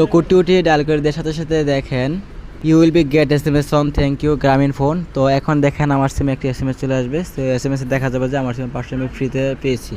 তো কুটি উঠিয়ে ডায়াল করে সাথে সাথে দেখেন you will be get S M S soon thank you Grameenphone তো এখন দেখেন আমার সিমে একটি এস এম এস চলে আসবে। তো এস এম এস দেখা যাবে যে আমার সিমে পাঁচশো এম ফ্রিতে পেয়েছি।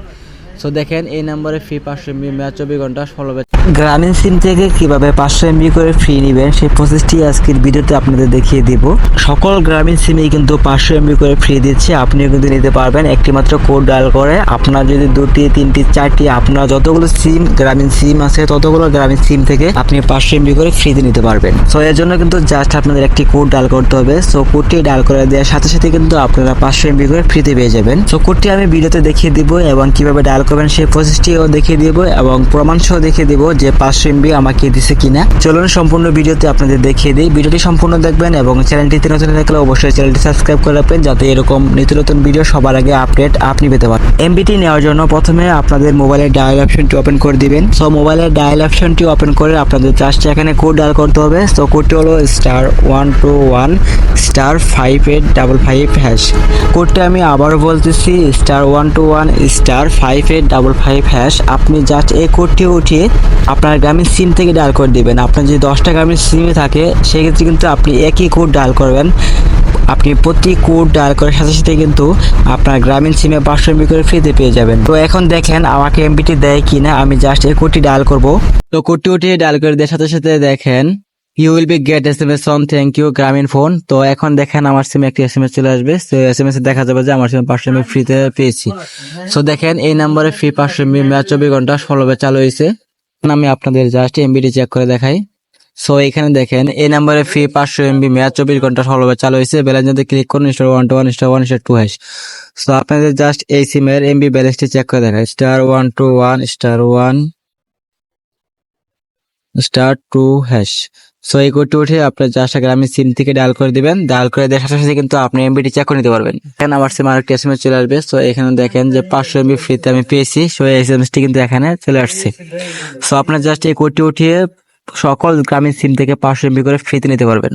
সো দেখেন এই নাম্বারে ফ্রি পাঁচশো এমবি ম্যাচ চব্বিশ ঘণ্টা ষোলো গ্রামীণ সিম থেকে কীভাবে পাঁচশো এমবি করে ফ্রি নেবেন, সেই প্রসেসটি আজকের ভিডিওতে আপনাদের দেখিয়ে দিব। সকল গ্রামীণ সিমেই কিন্তু পাঁচশো এমবি করে ফ্রি দিচ্ছে, আপনিও কিন্তু নিতে পারবেন। একটি মাত্র কোড ডায়াল করে আপনার যদি দুটি, তিনটি, চারটি, আপনার যতগুলো সিম গ্রামীণ সিম আছে, ততগুলো গ্রামীণ সিম থেকে আপনি পাঁচশো এমবি করে ফ্রিতে নিতে পারবেন। সো এর জন্য কিন্তু জাস্ট আপনাদের একটি কোড ডায়াল করতে হবে। সো কোডটি ডায়াল করে দেওয়ার সাথে সাথে কিন্তু আপনারা পাঁচশো এমবি করে ফ্রিতে পেয়ে যাবেন। সো কোডটি আমি ভিডিওতে দেখিয়ে দিব এবং কীভাবে ডায়াল করবেন, সেই প্রসেসটিও দেখিয়ে দিব এবং প্রমাণ সহ দেখিয়ে দিব যে পাঁচশো এমবি আমাকে দিছে কিনা। চলুন, সম্পূর্ণ ভিডিওতে আপনাদের দেখিয়ে দিই। ভিডিওটি সম্পূর্ণ দেখবেন এবং চ্যানেলটিতে নতুন থাকলে অবশ্যই চ্যানেলটি সাবস্ক্রাইব করে রাখবেন যাতে এরকম নিত্য নতুন ভিডিও সবার আগে আপডেট আপনি পেতে পারেন। এমবিটি নেওয়ার জন্য প্রথমে আপনাদের মোবাইলের ডায়াল অপশনটি ওপেন করে দিবেন। সো মোবাইলের ডায়াল অপশনটি ওপেন করে আপনাদের জাস্ট এখানে কোড ডায়াল করতে হবে। সো কোডটি হলো star one two one star five eight double five hash কোডটা আমি আবারও বলতেছি star one two one star five eight double five hash আপনি জাস্ট এই কোডটি উঠিয়ে আপনার গ্রামীণ সিম থেকে ডায়াল করে দিবেন। আপনার যদি দশটা গ্রামীণ সিমে থাকে, সেক্ষেত্রে কিন্তু আপনি একই কোড ডায়াল করবেন। আপনি প্রতি কোড ডায়াল করার সাথে সাথে কিন্তু আপনার গ্রামীণ সিমে পাঁচশো এমবি করে ফ্রিতে পেয়ে যাবেন। তো এখন দেখেন আমাকে এমবিটি দেয় কিনা, আমি জাস্ট এই কোডটি ডায়াল করব। তো কোডটি উঠিয়ে ডায়াল করে দেওয়ার সাথে সাথে দেখেন you will be get S M S on thank you Grameenphone তো এখন দেখেন আমার সিমে একটি এস এম এস চলে আসবে। তো এস এম এস এ দেখা যাবে যে আমার সিমে পাঁচশো এমবি ফ্রিতে পেয়েছি। সো দেখেন এই নাম্বারে ফ্রি পাঁচশো এমবি ম্যাচ চব্বিশ ঘণ্টা ষোলোবে চালু হয়েছে। আমি আপনাদের জাস্ট এমবিটি চেক করে দেখাই। সো এখানে দেখেন, এই নাম্বারে ফ্রি পাঁচশো এমবি ম্যাচ চব্বিশ ঘণ্টা ষোলোবে চালু হয়েছে। ব্যালেন্স যদি ক্লিক করুন star one two one star one star two hash so আপনাদের জাস্ট এই সিমের এমবি ব্যালেন্সটি চেক করে দেখাই। Star one two one star one star two hash so এই কোডটি উঠে আপনার জাস্ট গ্রামীণ সিম থেকে ডাল করে দিবেন। ডাল করে দেওয়ার সাথে সাথে কিন্তু আপনি এমবিটি চেক করে নিতে পারবেন। এখানে আমার সিম আরেকটি এস চলে আসবে। সো এখানে দেখেন যে পাঁচশো এমবি ফ্রিতে আমি পেয়েছি। সো এই এম এসটি কিন্তু এখানে চলে আসছে। সো আপনার জাস্ট এই কোডটি উঠিয়ে সকল গ্রামীণ সিম থেকে পাঁচশো এমবি করে ফ্রিতে নিতে পারবেন।